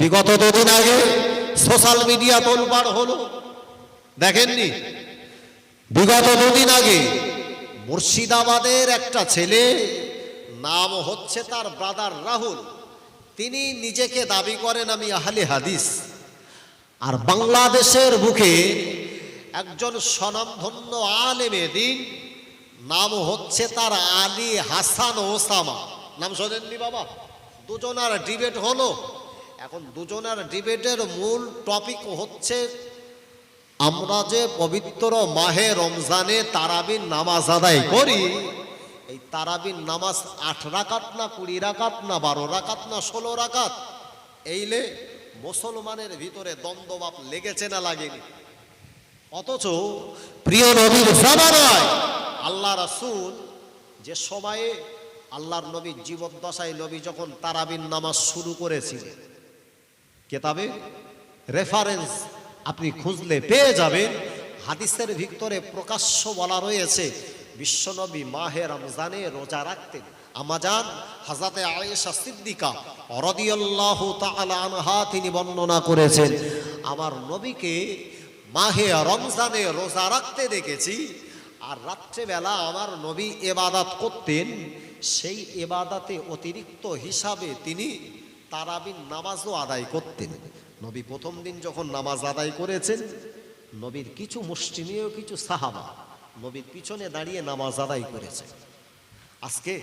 বিগত দুদিন আগে সোশ্যাল মিডিয়া তোলপাড় হলো। দেখেননি? বিগত দুদিন আগে মুর্শিদাবাদের একটা ছেলে, নাম হচ্ছে তার ব্রাদার রাহুল, তিনি নিজেকে দাবি করেন, আমি আহলে হাদিস। আর বাংলাদেশের বুকে একজন স্বনামধন্য আলেমে দিন, নাম হচ্ছে তার আলী হাসান ওসামা। নাম শোনেননি বাবা? দুজনার ডিবেট হলো। এখন দুজনার ডিবেটের মূল টপিক হচ্ছে আমরা যে পবিত্র মাহে রমজানে তারাবির নামাজ আদায় করি, এই তারাবির নামাজ আট রাকাত না কুড়ি রাকাত না বারো রাকাত না ষোলো রাকাত, এইলে মুসলমানের ভিতরে দ্বন্দ্ববাপ লেগেছে না লাগেনি? অথচ প্রিয় নবীর জামানায় আল্লাহ রাসূল যে সময়ে আল্লাহর নবীর জীবদ্দশায় নবী যখন তারাবির নামাজ শুরু করেছিলেন কেতাবে রেফারেন্স আপনি খুঁজলে পেয়ে যাবেন। হাদিসের ভিতরে প্রকাশ্য বলা রয়েছে, বিশ্বনবী মাহে রমজানে রোজা রাখতেন। আমাজান হাজাতে আয়েশা সিদ্দিকা রদিয়াল্লাহু তাআলা আনহা তিনি বর্ণনা করেছেন, আমার নবীকে মাহে রমজানে রোজা রাখতে দেখেছি, আর রাত্রেবেলা আমার নবী এবাদাত করতেন, সেই এবাদাতে অতিরিক্ত হিসাবে তিনি তারাবির নামাজও আদায় করতেন। নবী প্রথম দিন যখন নামাজ আদায় করেছেন, নবীর কিছু মুষ্টিনীয় কিছু সাহাবা নবীর পিছনে দাঁড়িয়ে নামাজ আদায় করেছে। আজকে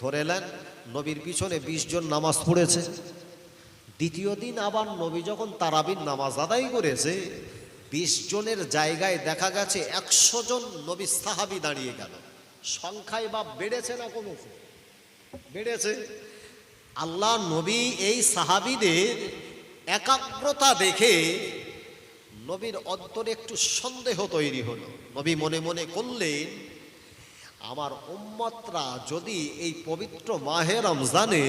ধরে নেন, নবীর পিছনে বিশ জন নামাজ পড়েছে। দ্বিতীয় দিন আবার নবী যখন তারাবির নামাজ আদায় করেছে, বিশ জনের জায়গায় দেখা গেছে একশো জন নবী সাহাবি দাঁড়িয়ে গেল। সংখ্যায় বা বেড়েছে না কমেছে? বেড়েছে। আল্লাহ নবী এই সাহাবিদের একাগ্রতা দেখে নবীর অন্তরে একটু সন্দেহ তৈরি হলো। নবী মনে মনে করলেন, আমার উম্মতরা যদি এই পবিত্র মাহে রমজানে,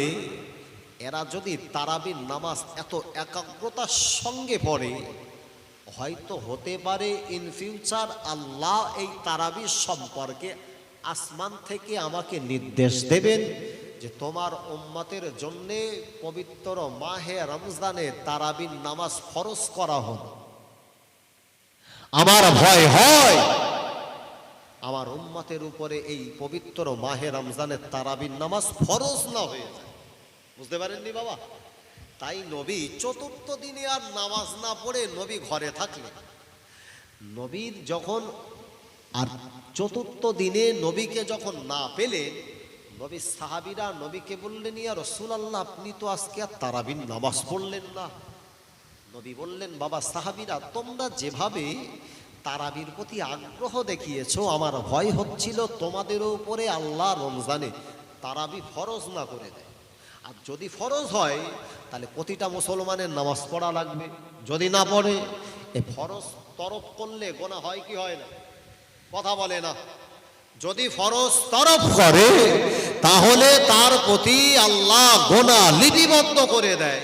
এরা যদি তারাবির নামাজ এত একাগ্রতার সঙ্গে পড়ে, হয়তো হতে পারে ইন ফিউচার আল্লাহ এই তারাবির সম্পর্কে আসমান থেকে আমাকে নির্দেশ দেবেন যে তোমার উম্মতের জন্যে পবিত্র মাহে রমজানে তারাবির নামাজ ফরজ করা হলো। আমার ভয় হয়। আমার উম্মতের উপরে এই পবিত্র মাহে রমজানের তারাবির নামাজ ফরজ না হয়ে যায়। বুঝতে পারেননি বাবা? তাই নবী চতুর্থ দিনে আর নামাজ না পড়ে নবী ঘরে থাকলেন নবীর যখন আর চতুর্থ দিনে নবীকে যখন না পেলেন নবী সাহাবিরা নবীকে বললেন, ইয়া রসুল আল্লাহ আপনি তো আজকে আর তারাবিন নামাজ পড়লেন না। নবী বললেন, বাবা সাহাবিরা, তোমরা যেভাবে তারাবির প্রতি আগ্রহ দেখিয়েছো, আমার ভয় হচ্ছিল তোমাদের উপরে আল্লাহ রমজানে তারাবি ফরজ না করে দেয়। আর যদি ফরজ হয়, তাহলে প্রতিটা মুসলমানের নামাজ পড়া লাগবে। যদি না পড়ে, এ ফরজ তরফ করলে গোনা হয় কি হয় না? কথা বলে না। যদি ফরজ তরফ করে তাহলে তার প্রতি আল্লাহ গোনা লিপিবদ্ধ করে দেয়।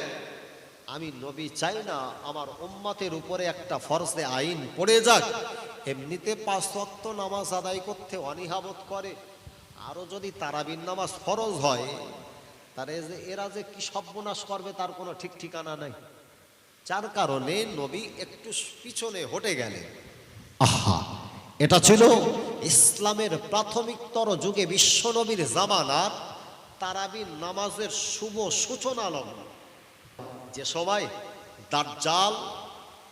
আমি নবী চাই না আমার উম্মতের উপরে একটা ফরজে আইন পড়ে যাক। এমনিতে পাঁচ নামাজ আদায় করতে অনীহাবোধ করে। আরও যদি তারাবির নামাজ ফরজ হয় তার যে এরা যে কি সর্বনাশ করবে তার কোনো ঠিক ঠিকানা নাই। যার কারণে নবী একটু পিছনে হটে গেলেন। আহা এটা ছিল ইসলামের প্রাথমিকতর যুগে বিশ্বনবীর জামানার তারাবির নামাজের শুভ সূচনা লগ্ন যে সবাই দাজ্জাল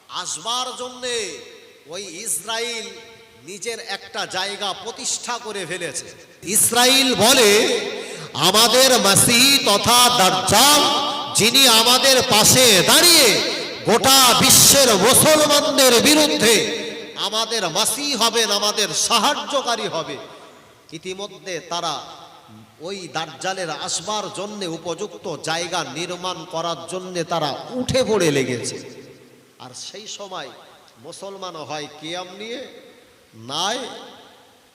আসবার জন্যে ওই ইসরায়েল নিজের একটা জায়গা প্রতিষ্ঠা করে ফেলেছে। ইসরায়েল বলে, আমাদের মাসিহ তথা দাজ্জাল, যিনি আমাদের পাশে দাঁড়িয়ে গোটা বিশ্বের মুসলমানদের বিরুদ্ধে আমাদের মাসি হবেন আমাদের সাহায্যকারী হবে। ইতিমধ্যে তারা ওই দাজ্জালের আসবার জন্য উপযুক্ত জায়গা নির্মাণ করার জন্য তারা উঠে পড়ে লেগেছে। আর সেই সময় মুসলমান হয় কিয়াম নিয়ে নাই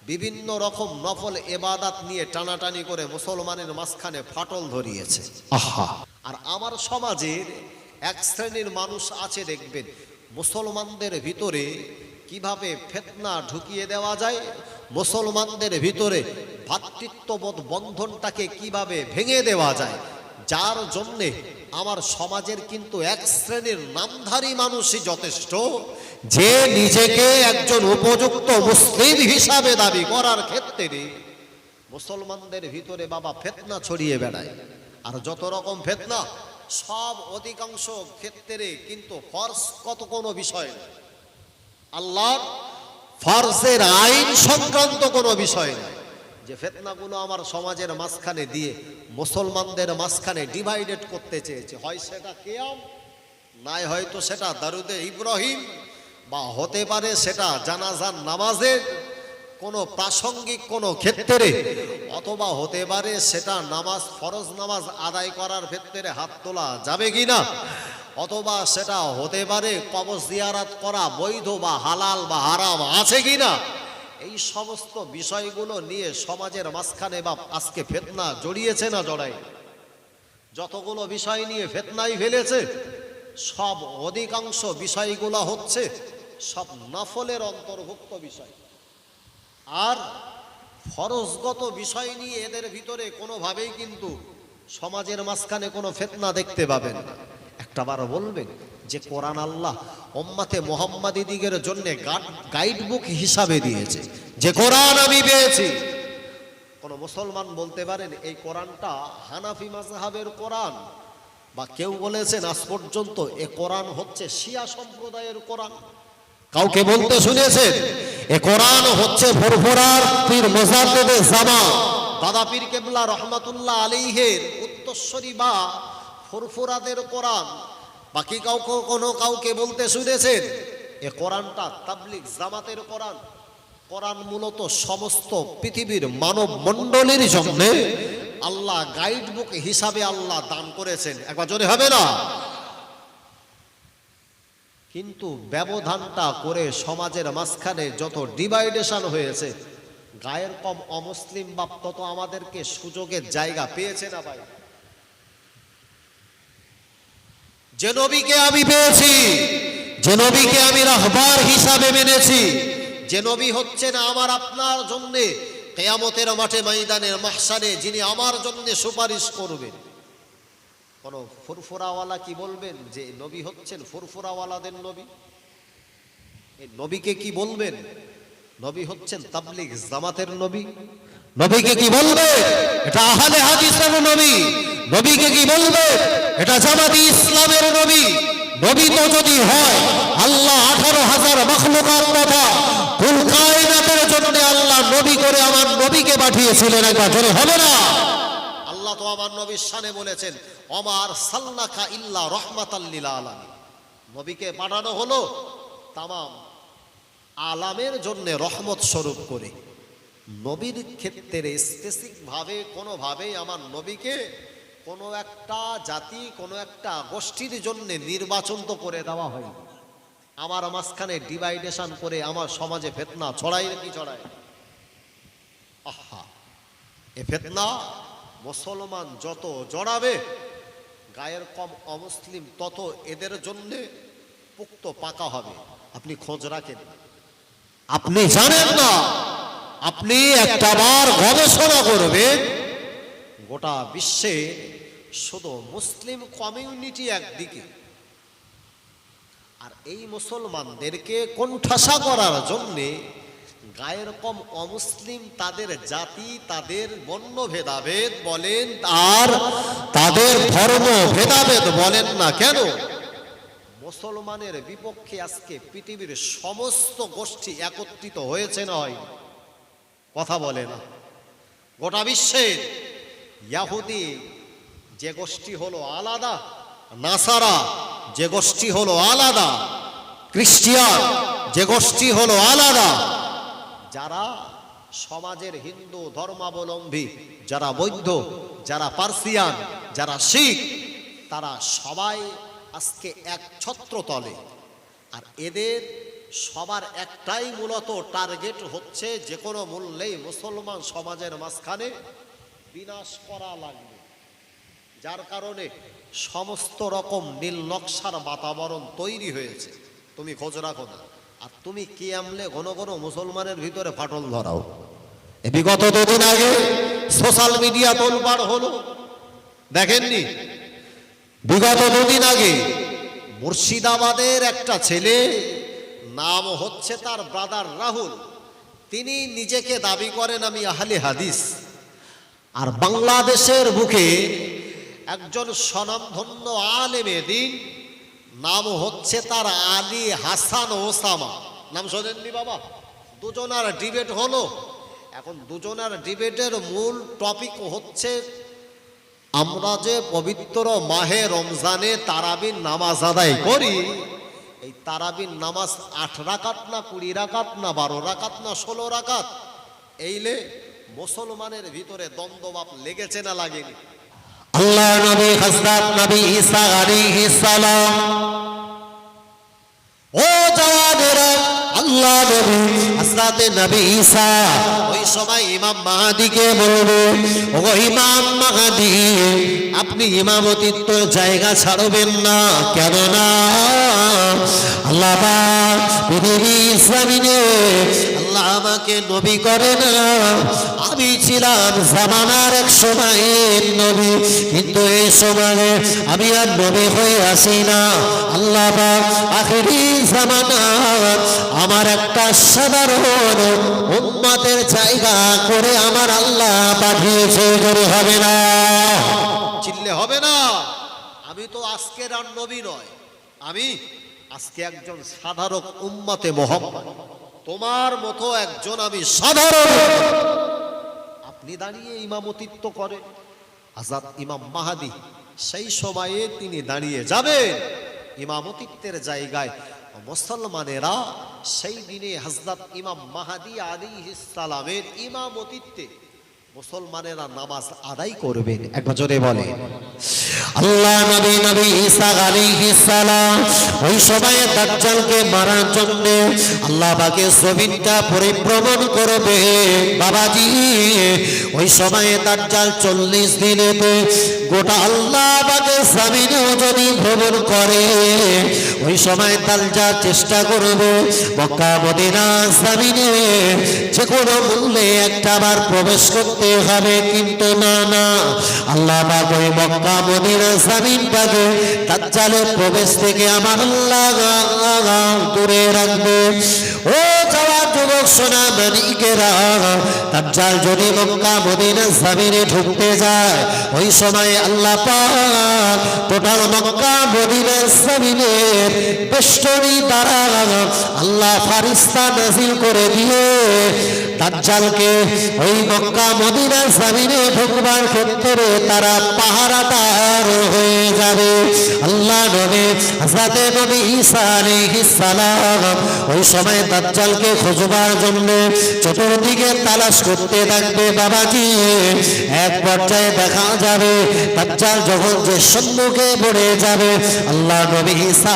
বিভিন্ন রকম নফল এবাদাত নিয়ে টানাটানি করে মুসলমানের মাঝখানে ফাটল ধরিয়েছে। আহা! আর আমার সমাজের এক শ্রেণির মানুষ আছে দেখবেন মুসলমানদের ভিতরে কীভাবে ফেতনা ঢুকিয়ে দেওয়া যায়? মুসলমানদের ভিতরে ভ্রাতৃত্ববোধ বন্ধনটাকে কীভাবে ভেঙে দেওয়া যায়? যার জন্যে আমার সমাজের কিন্তু এক শ্রেণির নামধারী মানুষই যথেষ্ট, যে নিজেকে একজন উপযুক্ত মুসলিম হিসাবে দাবি করার ক্ষেত্রে মুসলমানদের ভিতরে বাবা ফেতনা ছড়িয়ে বেড়ায়। আর যত রকম ফেতনা, সব অধিকাংশ ক্ষেত্রে কিন্তু ফর্স কত কোনো বিষয় না আল্লাহর ফর্সের আইন সংক্রান্ত কোনো বিষয় না যে ফেতনাগুলো আমার সমাজের মাঝখানে দিয়ে মুসলমানদের মাঝখানে ডিভাইডেড করতে চেয়েছে, হয় সেটা কেয়াম, নাই হয়তো সেটা দারুদে ইব্রাহিম, বা হতে পারে সেটা জানাজান নামাজের কোনো প্রাসঙ্গিক কোনো ক্ষেত্রে, অথবা হতে পারে সেটা নামাজ, ফরজ নামাজ আদায় করার ক্ষেত্রে হাত তোলা যাবে কি না অথবা সেটা হতে পারে কবর জিয়ারাত করা বৈধ বা হালাল বা হারাম আছে কি না এই সমস্ত বিষয়গুলো নিয়ে সমাজের মাঝখানে বা আজকে ফেতনা জড়িয়েছে না জড়াই যতগুলো বিষয় নিয়ে ফেতনাই ফেলেছে, সব অধিকাংশ বিষয়গুলো হচ্ছে সব নফলের অন্তর্ভুক্ত বিষয়। আর ফরজগত বিষয় নিয়ে এদের ভিতরে কোনোভাবেই কিন্তু সমাজের মাঝখানে কোনো ফেতনা দেখতে পাবেন না। একটাবার বলবেন যে কোরআন আল্লাহ ওম্মাতে মোহাম্মদী দিগের জন্য গাইড বুক হিসাবে দিয়েছে। যে কোরআন আমি পেয়েছি। কোন মুসলমান বলতে পারেন, এই কোরআনটা হানাফি মাজহাবের কোরআন। বা কেউ বলেছেন, আজ পর্যন্ত এ কোরআন হচ্ছে শিয়া সম্প্রদায়ের কোরআন। কাউকে বলতে শুনেছেন, এ কোরআন হচ্ছে ভরভরার পীর মোজাদ্দেদে জামা। দাদা পীর কেবলা রহমাতুল্লাহ আলীহের উত্তরস্বরী বা ফুরফুরাদের কোরআন। বাকি কাউকে কোনো কাউকে বলতে শুনেছেন? এ কোরআনটা তাবলিক জামাতের কোরআন। কোরআন মূলত সমস্ত পৃথিবীর মানব মণ্ডলীর জন্য আল্লাহ গাইড বুক হিসাবে আল্লাহ দান করেছেন। একবার জোরে হবে না? কিন্তু ব্যবধানটা করে সমাজের মাঝখানে যত ডিভাইডেশন হয়েছে, গায়ের কম অমুসলিম বাপ তত আমাদেরকে সুযোগের জায়গা পেয়েছে না ভাই? যে নবীকে আমি পেয়েছি, যে নবীকে আমি রাহবার হিসাবে মেনেছি, যে নবী হচ্ছেন আমার আপনার জন্যে কেয়ামতের মাঠে ময়দানের মাহসানে যিনি আমার জন্য সুপারিশ করবেন। কোন ফুরফুরাওয়ালা কি বলবেন যে নবী হচ্ছেন ফুরফুরাওয়ালাদের নবী? নবীকে কি বলবেন? নবী হচ্ছেন তাবলিগ জামাতের নবী। নবীকে কি বলবে এটা আহলে হাদিসের নবী। নবীকে কি বলবে এটা জামাতি ইসলামের নবী। নবী তো যদি হয়, আল্লাহ আঠারো হাজার মখলুকাত তথা কুল কায়নাতের জন্য আল্লাহ নবী করে আমার নবীকে পাঠিয়েছিলেন একবার। জোরে হবে না? আল্লাহ তো আমার নবীর শানে বলেছেন, অমার সাল্লাকা ইল্লা রহমাতাল্লিল আলামী নবীকে পাঠানো হলো তামাম আলামের জন্য রহমত স্বরূপ করে। নবীর ক্ষেত্রে স্পেসিফিকভাবে কোনোভাবেই আমার নবীকে কোনো একটা জাতি, কোনো একটা গোষ্ঠীর জন্য নির্বাচন তো করে দেওয়া হয় আমার মাঝখানে ডিভাইডেশন করে আমার সমাজে ফেতনা ছড়াই নাকি ছড়ায়? আহা! এ ফেতনা মুসলমান যত জড়াবে, গায়ের কম অমুসলিম তত এদের জন্য পুক্ত পাকা হবে। আপনি খোঁজ রাখেন। আপনি জানেন না, আপনি একটাবার গবেষণা করবেন, গোটা বিশ্বে শুধু মুসলিম কমিউনিটি একদিকে। আর এই মুসলমানদেরকে কোণঠাসা করার জন্যে গায়ের কম অমুসলিম তাদের জাতি, তাদের বন্য ভেদাভেদ বলেন, আর তাদের ধর্ম ভেদাভেদ বলেন না কেন? মুসলমানের বিপক্ষে আজকে পৃথিবীর সমস্ত গোষ্ঠী একত্রিত হয়েছে নয়। কথা বলে না। গোটা বিশ্বের ইয়াহুদি যে গোষ্ঠী হলো আলাদা, নাসারা, যে গোষ্ঠী হলো আলাদা, খ্রিস্টিয়ান, যে গোষ্ঠী হলো আলাদা। যারা সমাজের হিন্দু ধর্মাবলম্বী, যারা বৌদ্ধ, যারা পার্সিয়ান, যারা শিখ, তারা সবাই আজকে এক ছত্র তলে আর এদের সবার একটাই মূলত টার্গেট হচ্ছে যে কোনো মূল্যেই মুসলমান সমাজের মাঝখানে বিনাশ করা লাগবে। যার কারণে সমস্ত রকম নীল নকশার বাতাবরণ তৈরি হয়েছে। তুমি খোঁজ রাখো না। আর তুমি কি আমলে ঘন ঘন মুসলমানের ভিতরে ফাটল ধরাও? বিগত দুদিন আগে সোশ্যাল মিডিয়া তোলপাড় হলো। দেখেননি? বিগত দুদিন আগে মুর্শিদাবাদের একটা ছেলে, নাম হচ্ছে তার ব্রাদার রাহুল, তিনি নিজেকে দাবি করেন, আমি আহলে হাদিস। আর বাংলাদেশের বুকে একজন স্বনামধন্য আলেমে দিন, নাম হচ্ছে তার আলী হাসান ওসামা। নাম শোনেননি বাবা? দুজনার ডিবেট হলো। এখন দুজনার ডিবেটের মূল টপিক হচ্ছে, আমরা যে পবিত্র মাহে রমজানে তারাবিন নামাজ আদায় করি, এই তারাবিন নামাজ আট রাকাত না কুড়ি রাকাত না বারো রাকাত না ষোলো রাকাত? এইলে মুসলমানের ভিতরে দ্বন্দ্ববাপ লেগেছে না লাগেনি? আল্লাহ নবী হযরত নবী ঈসা আলাইহিস সালাম। ও জওয়ানেরা, আল্লাহ নবী হযরত নবী ঈসা, ওই সময় ইমাম মাহাদিকে বলবে ও ইমাম মাহাদি, আপনি ইমামতিত্ব জায়গা ছাড়বেন না কেন না আল্লাহ পৃথিবী ইসলামিনে আল্লাহ আমাকে নবী করে না। আমি ছিলাম জামানার এক সময়ের নবী। কিন্তু এই সময়ে আমি আর নবী হয়ে আসি না। আল্লাহ আখেরি জামানা আমার একটা সাধারণ উম্মতের জায়গা করে আমার আল্লাহ পাঠিয়েছে। করে হবে না। চিল্লে হবে না। আমি তো আজকের আর নবী নয়। আমি আজকে একজন সাধারণ উম্মতে মোহাম্মদ। তোমার মতো একজন আমি সাধারণ। আপনি দাঁড়িয়ে ইমামতিত্ব করে আজাদ ইমাম মাহাদি, সেই সময়ে তিনি দাঁড়িয়ে যাবেন। ইমামতিত্বের জায়গায় মুসলমানেরা সেই দিনে হজরত ইমাম মাহাদি আলী সালামের ইমামতিত্বে মুসলমানেরা নামাজ আদায় করবেন। একবার জোরে বলে আল্লাহ নবী নবী ঈসা আলাইহিস সালাম, ওই সময়ে দাজ্জালকে মারার জন্য আল্লাহ পাকে জমিনটা পরিভ্রমণ করবে। বাবাজি, ওই সময়ে দাজ্জাল চল্লিশ দিনেতে গোটা আল্লাহ পাকে জমিনেও যদি ভ্রমণ করে, ওই সময় দাজ্জাল চেষ্টা করবে মক্কা মদিনা জমিনে যে কোনো মূল্যে একটা বার প্রবেশ করতে। হবে কিন্তু না না। আল্লাহ পাক ওই মক্কা মদিনা জমিন পাকে দাজ্জালের প্রবেশ থেকে আমার আল্লাহ দূরে রাখবে। ও যাওয়া যুবক, সোনা মানিকেরা যদি মক্কা মদিনা জমিনে ঢুকতে যায়, ওই সময় আল্লাহ টোটাল মক্কা মদিনা জমিনের বেষ্টনী দ্বারা আল্লাহ ফারিস্তা নাজিল করে দিয়ে দাজ্জালকে ওই মক্কা মদিনা জমিনে ঢুকবার ক্ষেত্রে তারা পাহারাদার হয়ে যাবে। আল্লাহ নবী হযরতে নবী ঈসা সালাম ওই সময় দাজ্জালকে খোঁজবার জন্য চতুর্দিকে তালাশ করতে থাকবে, বাবাজি। এক পর্যায়ে দেখা যাবে দাজ্জাল যখন যে সম্মুখে পড়ে যাবে, আল্লাহ নবী ঈসা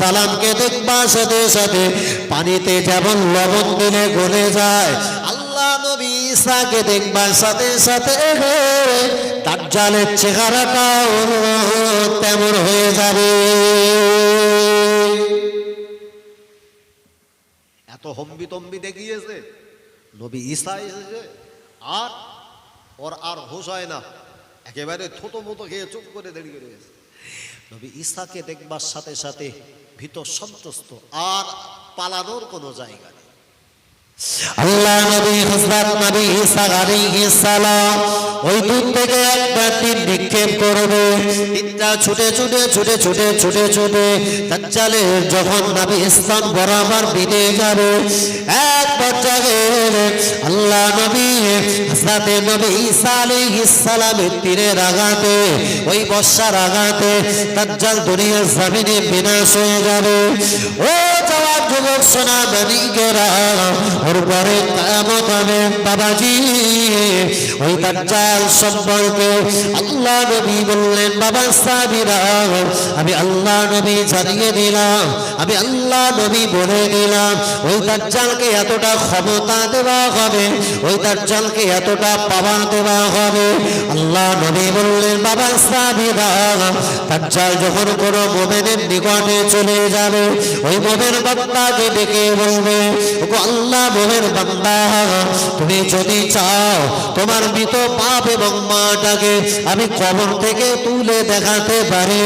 সালামকে দেখবার সাথে সাথে পানিতে যেমন লবণ দিলে গলে যায়, আল্লাহ নবী ঈসাকে দেখবার সাথে সাথে দাজ্জালের চেহারাটাও তেমন হয়ে যাবে। এত হম্বি তম্বি দেখিয়েছে, নবী ঈসা এসেছে, আর ওর আর হুশ হয় না, একেবারে থতো মতো খেয়ে চুপ করে দাঁড়িয়ে রয়েছে নবী ঈসাকে দেখবার সাথে সাথে ভীত সন্ত্রস্ত, আর পালানোর কোনো জায়গা আল্লাহ নবী হজরত নবী ঈসা আলাইহিস সালাম ওই দূর থেকে একটা তীর নিক্ষেপ করবে। তীরটা ছুটে ছুটে ছুটে ছুটে ছুটে ছুটে দাজ্জালে যখন নবী ইসলাম বরাবর বিদে যাবে, এক পর্যায়ে আল্লাহ নবী হযরত নবী ঈসা আলাইহিস সালামের তীরের আঘাতে, ওই বর্ষার আঘাতে দাজ্জাল দুনিয়ার জমিনে বিনাশ হয়ে যাবে। ও জবাব যুবক সোনা মানিকেরা ওর পরে কায়ামত হবে বাবাজি। ওই দাজ্জাল সম্পর্কে আল্লাহ নবী বললেন, বাবা সাবিরা আমি আল্লাহ নবী জানিয়ে দিলাম, আমি আল্লাহ নবী বলে দিলাম, ওই দাজ্জালকে এতটা ক্ষমতা দেওয়া হবে, ওই দাজ্জালকে এতটা পাওয়ার দেওয়া হবে। আল্লাহ নবী বললেন, বাবা সাবিরা দাজ্জাল যখন কোনো মোমেনের নিকটে চলে যাবে, ওই মোমের বান্দাকে ডেকে বলবে আল্লাহ মোমের বান্দা, তুমি যদি চাও তোমার মৃত পাপ এবং মাটাকে আমি কবর থেকে তুলে দেখাতে পারি।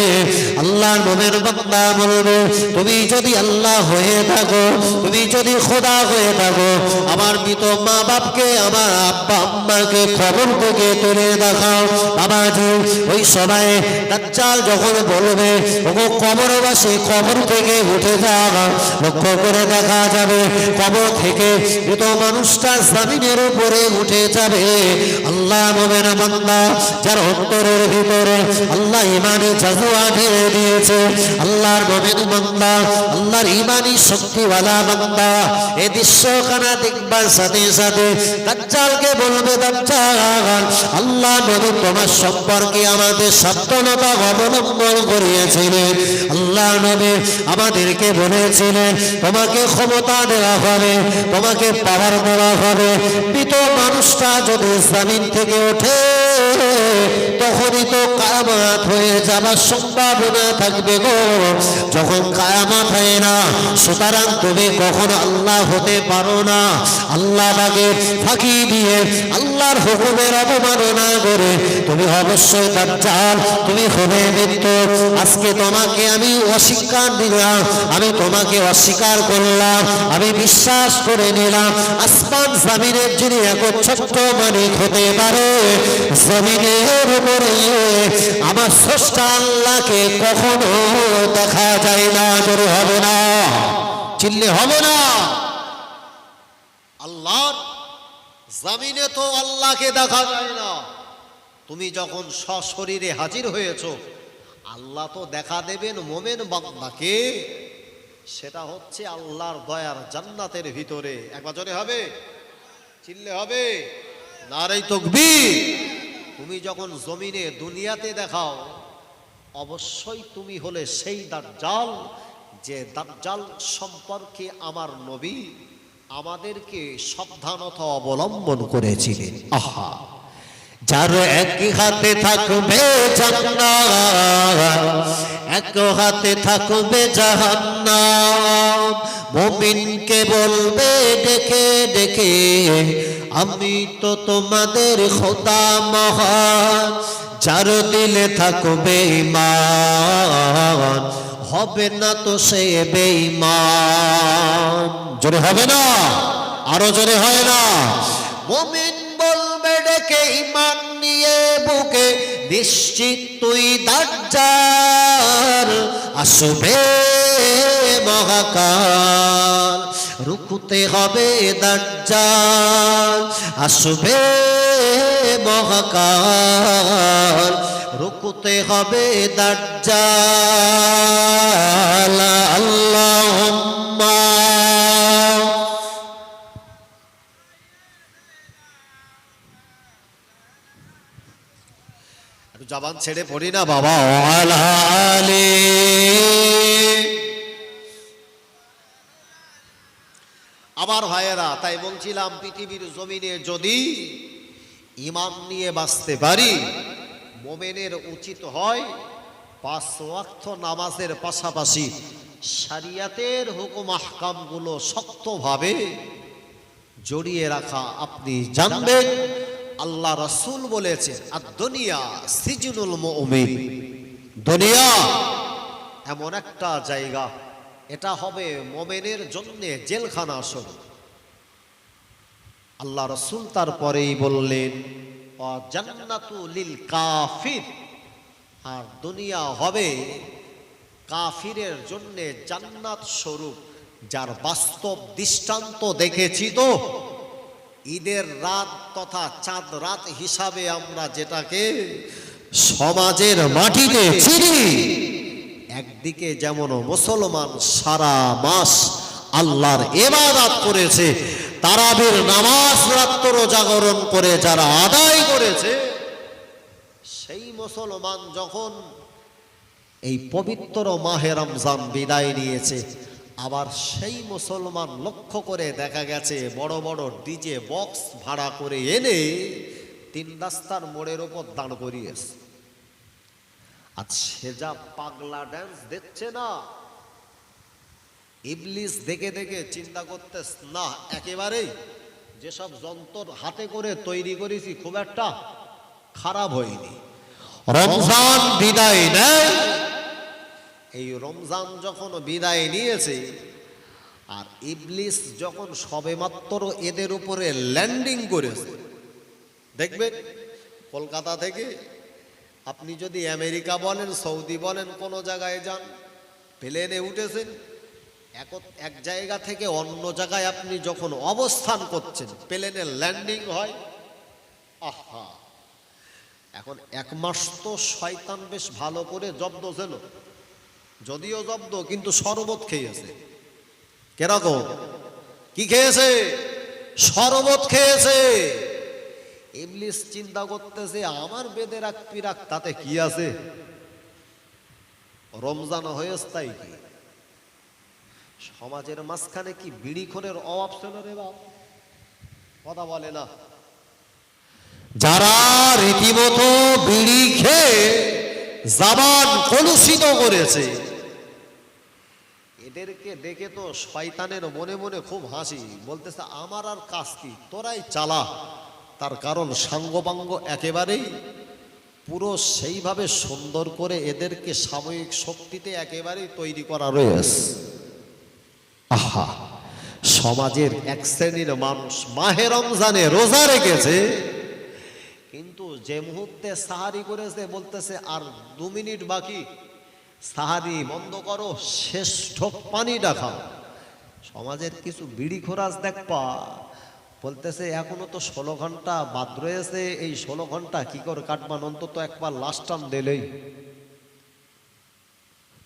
আল্লাহ মোমের বান্দা বলবে, তুমি যদি আল্লাহ হয়ে থাকো, তুমি যদি খোদা হয়ে থাকো, আমার মৃত মা বাপকে আমার আব্বা আম্মাকে খবর থেকে তুলে দেখাও। বাবাজি, ওই সময় দাজ্জাল যখন বলবে, ওগো কবরবাসী, কবর থেকে উঠে যাওয়া লক্ষ্য করে দেখা যাবে, কবর থেকে মৃত মানুষটা জমিনের উপরে উঠে যাবে। আল্লাহ মোমের বান্দা, যার অন্তরের ভিতরে আল্লাহ ইমানি জাজুয়া ঢেলে দিয়েছে। আল্লাহর মোমেন বান্দা, আল্লাহর ইমানি শক্তিওয়ালা বান্দা। এই দৃশ্যখানা দেখবার সাথে সাথে দাজ্জালকে আল্লাহ নবী তোমার সম্পর্কে আমাদের সাবধানতা অবলম্বন করিয়েছিলেন। আল্লাহ নবী আমাদেরকে বলেছিলেন, তোমাকে ক্ষমতা দেওয়া হবে, তোমাকে পাওয়ার দেওয়া হবে। মৃত মানুষটা যদি জামিন থেকে ওঠে, তখনই তো কায়ামাত হয়ে যাবার সম্ভাবনা থাকবে গো। যখন কায়ামাত হয় না, সুতরাং তুমি কখনো আল্লাহ হতে পারো না। আল্লাহ তাকে ফাঁকি দিয়ে আল্লাহর হুকুমের অবমাননা করে তুমি অবশ্যই চাল তুমি হবে মৃত্যু। আজকে তোমাকে আমি অস্বীকার দিলাম, আমি তোমাকে অস্বীকার করলাম, আমি বিশ্বাস করে নিলাম। আসমান জামিনের যিনি একচ্ছত্র মালিক হতে পারে, জমিনের উপরে আমার স্রষ্টা আল্লাহকে কখনো দেখা যায় না, জোরে হবে না। চিল্লে হবে না। আল্লাহর জামিনে তো আল্লাহকে দেখা যায় না। তুমি যখন সশরীরে হাজির হয়েছ, আল্লাহ তো দেখা দেবেন মোমেন বান্দাকে। সেটা হচ্ছে আল্লাহর দয়ার জান্নাতের ভিতরে। একবার জোরে হবে? চিল্লে হবে? নারাই তকবি তুমি যখন জমিনে দুনিয়াতে দেখাও, অবশ্যই তুমি হলে সেই দাজ্জাল, যে দাজ্জাল সম্পর্কে আমার নবী আমাদেরকে সাবধানতা অবলম্বন করেছিলেন। আহা! যার এক হাতে থাকবে এক হাতে থাকবে জাহান্নাম। মুমিনকে বলবে ডেকে ডেকে আমি তো তোমাদের খোদা মহান। যার দিলে থাকবে ইমান হবে না তো সে বেঈমান। জোরে হবে না? আরও জোরে হয় না? মুমিন বলবে ডেকে ইমান নিয়ে বুকে নিশ্চিত তুই দাজ্জাল আসবে মহাকাল। রুকুতে হবে দাজ্জাল, আসবে মহাকাল। রুকুতে হবে দাজ্জাল একটু জবান ছেড়ে পড়ি না বাবা আলালে আমার ভাইয়েরা, তাই বলছিলাম, পৃথিবীর জমিনে যদি ইমান নিয়ে বাঁচতে পারি, মোমেনের উচিত হয় পাঁচ ওয়াক্ত নামাজের পাশাপাশি শারিয়াতের হুকুম আহকামগুলো শক্তভাবে জড়িয়ে রাখা। আপনি জানবেন, আল্লাহ রসুল বলেছে আর দুনিয়া সিজনুল মুমিন। দুনিয়া এমন একটা জায়গা এটা হবে মোমেনের জন্যে জেলখানা আসল। আল্লাহ রসুল তারপরেই বললেন "অ লিল কাফির। আর দুনিয়া হবে কাফিরের জন্যে জান্নাত স্বরূপ, যার বাস্তব দৃষ্টান্ত দেখেছি তো। ঈদের রাত তথা চাঁদ রাত হিসাবে আমরা যেটাকে সমাজের মাটিতে চিনি একদিকে যেমন মুসলমান সারা মাস আল্লাহর এবাদাত করেছে, তারাবির নামাজ রাত্র জাগরণ করে যারা আদায় করেছে, সেই মুসলমান যখন এই পবিত্র মাহে রমজান বিদায় নিয়েছে, আবার সেই মুসলমান লক্ষ্য করে দেখা গেছে বড় বড় ডিজে বক্স ভাড়া করে এনে তিন রাস্তার মোড়ের ওপর দাঁড় করিয়েছে। আর যা পাগলা ড্যান্স দেখছে না, ইবলিস দেখে দেখে চিন্তা করতে না, একেবারেই যেসব যন্ত্র হাতে করে তৈরি করেছি খুব একটা খারাপ হয়নি। রমজান বিদায় নেয়। এই রমজান যখন বিদায় নিয়েছে আর ইবলিস যখন সবেমাত্র এদের উপরে ল্যান্ডিং করেছে দেখবেন কলকাতা থেকে আপনি যদি আমেরিকা বলেন, সৌদি বলেন, কোনো জায়গায় যান, প্লেনে উঠেছেন, এক এক জায়গা থেকে অন্য জায়গায় আপনি যখন অবস্থান করছেন প্লেনে ল্যান্ডিং হয়, আহা! এখন এক মাস তো শয়তান বেশ ভালো করে জব্দ ছিল যদিও জব্দ, কিন্তু শরবত খেয়েছে। কেরকম? কি খেয়েছে? শরবত খেয়েছে। ইবলিস চিন্তা করতেছে, আমার বেদে রাখ পিরাক, তাতে কি আছে? রমজান হয়েছে তাই কি? সমাজের মাঝখানে কি বিড়িখোরের অভাব ছিল রে বাপ? কথা বলে না। যারা রীতিমতো বিড়ি খেয়ে জাবান কলুষিত করেছে, এদেরকে দেখে তো শয়তানের মনে মনে খুব হাসি। বলতেছে, আমার আর কাজ কি? তোরাই চালা তার কারণ সাঙ্গবাঙ্গ একেবারেই পুরো সেইভাবে সুন্দর করে এদেরকে সাময়িক শক্তিতে একেবারেই তৈরি করা রয়েছে। আহা, সমাজের এক শ্রেণির মানুষ মাহে রমজানে রোজা রেখেছে, কিন্তু যে মুহূর্তে সাহারি করেছে বলতেছে, আর দু মিনিট বাকি, সাহারি বন্ধ করো শ্রেষ্ঠ পানিটা খাও। সমাজের কিছু বিড়ি খোরাজ দেখবা বলতেছে, এখনও তো ষোলো ঘণ্টা বাদ রয়েছে, এই ষোলো ঘণ্টা কি করে কাটবান অন্তত একবার লাস্ট টান দিলেই।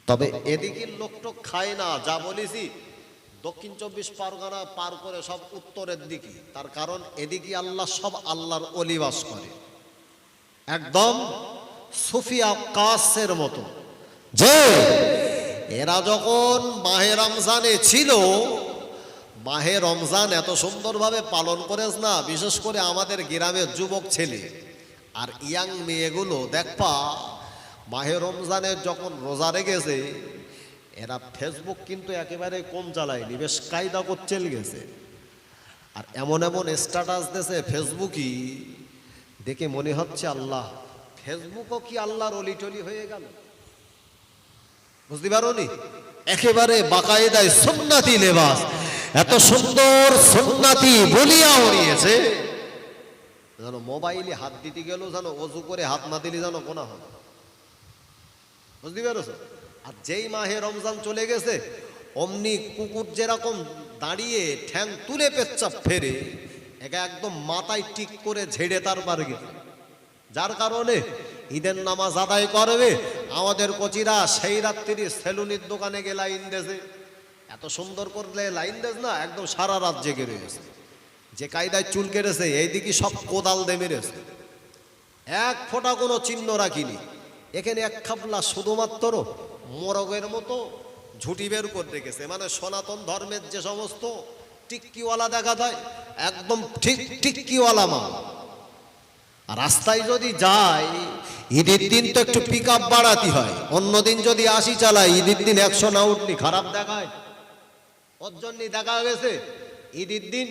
তবে এদিকের লোকটোক খায় না, যা বলেছি, দক্ষিণ চব্বিশ পরগনা পার করে সব উত্তরের দিকে। তার কারণ এদিকে আল্লাহ সব আল্লাহর অলিবাস করে। একদম সুফিয়া কাসের মতো। যে, এরা যখন মাহে রমজানে ছিল মাহে রমজান এত সুন্দরভাবে পালন করেছ না, বিশেষ করে আমাদের গ্রামের যুবক ছেলে। আর ইয়াং মেয়েগুলো, দেখবা, মাহে রমজানের যখন রোজা রেখেছে এরা ফেসবুক কিন্তু একেবারে কম চালায়নি, বেশ কায়দা করছে গেছে। আর এমন এমন স্ট্যাটাস দিয়েছে ফেসবুকই দেখে মনে হচ্ছে আল্লাহ, ফেসবুকও কি আল্লাহর অলিটলি হয়ে গেল? বুঝতে পারো নি একেবারে বাকায়দায় সুন্নাতি লেবাস। এত সুন্দর সুন্নাতি বলিয়া উড়িয়েছে যেন মোবাইলে হাত দিতে গেল, যেন অজু করে হাত না দিলে যেন কোনা হবে বুঝতে পারছ? আর যেই মাহে রমজান চলে গেছে, অমনি কুকুর যেরকম দাঁড়িয়ে ঠ্যাং তুলে পেচ্চাপ ফেরে, একে একদম মাথায় টিক করে ঝেড়ে তার পার গেছে যার কারণে ঈদের নামাজ আদায় করবে, আমাদের কচিরা সেই রাত্রি সেলুনির দোকানে লাইন দেছে এত সুন্দর করলে লাইন দেস না, একদম সারা রাত জেগে রয়েছে। যে কায়দায় চুল কেটেছে, এইদিকে সব কোদাল দে মেরেছে। এক ফোঁটা কোনো চিহ্ন রাখিনি। এখানে এক খাবলা শুধুমাত্র মোরগের মতো ঝুটি বের করে রেখেছে। মানে সনাতন ধর্মের যে সমস্ত টিক্কিওয়ালা দেখা যায়, একদম ঠিক টিক্কিওয়ালা মা। রাস্তায় যদি যাই ঈদের দিন তো একটু পিক আপ বাড়াতে হয়। অন্যদিন যদি আসি চালাই ঈদের দিন একশো না উঠলি খারাপ দেখায়। ওর জন্যই দেখা গেছে। ঈদের দিন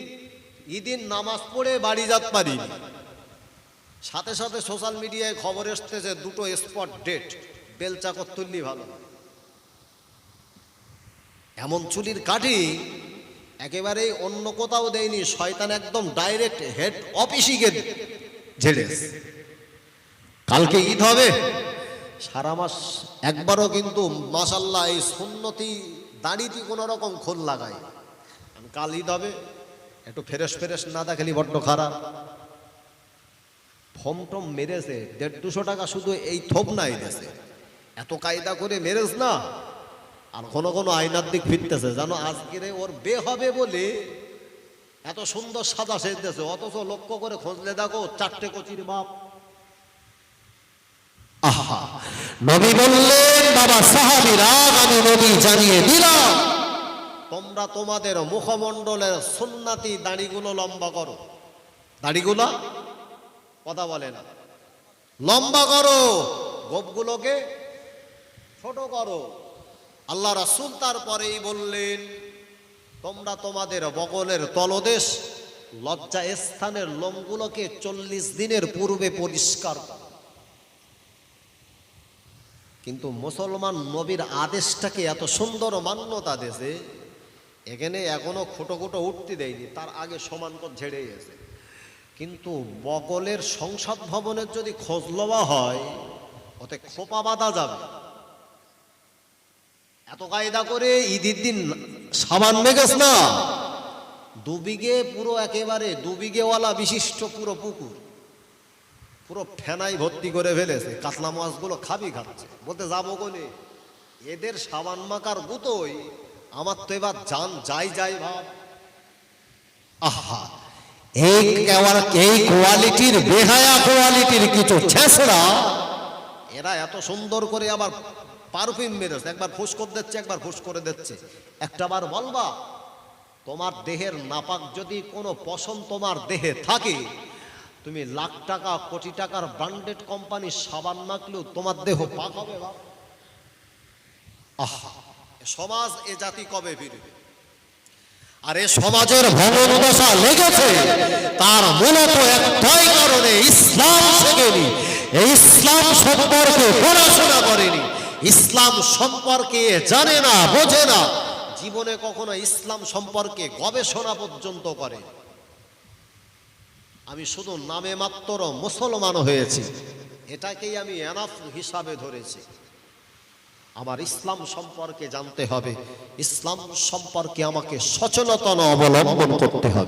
ঈদিন নামাজ পড়ে বাড়ি যাত পারি সাথে সাথে সোশ্যাল মিডিয়ায় খবর এসতেছে, দুটো স্পট ডেট বেলচাকর তুললি ভালো। এমন চুলির কাঠি একেবারেই অন্য কোথাও দেয়নি, শয়তান একদম ডাইরেক্ট হেড অফিসই গিয়ে ঝেড়েছে কালকে ঈদ হবে। সারা মাস একবারও কিন্তু মাসাল্লাহ এই সুন্নতি দাঁড়িয়ে কোনো রকম খোল লাগাই কাল ঈদ হবে একটু ফেরেস ফেরেস না দেখালি বড্ড খারাপ। ফম টম মেরেছে দেড় দুশো টাকা শুধু এই থোপ নাই দেশে এত কায়দা করে মেরেছ না, আর কোনো কোনো আয়নার দিক ফিরতেছে। জানো আজকের ওর বে হবে বলে এত সুন্দর সাদা সেজতেছে, অথচ লক্ষ্য করে খোঁজলে দেখো, চারটে কচির বাপ। নবী বললেন, বাবা সাহাবীরা, আমি নবী জানিয়ে দিলাম, তোমরা তোমাদের মুখমণ্ডলের সুন্নাতি দাড়িগুলো লম্বা করো। দাড়িগুলো? কথা বলে না। লম্বা করো, গোপগুলোকে ছোট করো। আল্লাহ রাসূল তারপরেই বললেন, তোমরা তোমাদের বগলের তলদেশ লজ্জা স্থানের লোমগুলোকে চল্লিশ দিনের পূর্বে পরিষ্কার করো। কিন্তু মুসলমান নবীর আদেশটাকে এত সুন্দর মান্যতা দেশে এখানে এখনও খোটো খোটো উঠতে দেয়নি, তার আগে সমান পথ ঝেড়ে গেছে। কিন্তু বকলের সংসদ ভবনের যদি খোঁজ লওয়া হয়, ওতে খোপা বাঁধা যাবে। এত কায়দা করে ঈদের দিন সাবান মেগেস না। দুবিঘে পুরো একেবারে দুবিঘেওয়ালা বিশিষ্ট পুরো পুকুর। পুরো ফেনাই ভর্তি করে ফেলেছে। কাতলা মাছগুলো খাবি খাচ্ছে। বলতে যাব কোনে? এদের সাবান মাকার গুতোই আমার তো এবার জান যাই যাই ভাব। আহা! এই এই কোয়ালিটির, বেহায়া কোয়ালিটির কিছু ছেঁচড়া, এরা এত সুন্দর করে আবার পারফিউম মেরেছে। একবার ফুস করে দিচ্ছে, একবার ফুস করে দিচ্ছে। একটা বার বলবা, তোমার দেহের নাপাক যদি কোনো পশম তোমার দেহে থাকে তুমি লাখ টাকা, কোটি টাকার ব্র্যান্ডেড কোম্পানির সাবান মাখলেও তোমার দেহ পাক হবে আহা সমাজ, এ জাতি কবে ফিরবে? আর এ সমাজের ভবন দশা লেগেছে, তার মূলত একটাই কারণে ইসলাম শেখেনি। এই ইসলাম সম্পর্কে পড়াশোনা করেনি। ইসলাম সম্পর্কে জানে না, বোঝে না। জীবনে কখনো ইসলাম সম্পর্কে গবেষণা পর্যন্ত করে। আমি শুধু নামে মাত্র মুসলমান হয়েছি। এটাকেই আমি এনাফ হিসাবে ধরেছি। আমার ইসলাম সম্পর্কে জানতে হবে। ইসলাম সম্পর্কে আমাকে সচেতন অবলম্বন করতে হবে।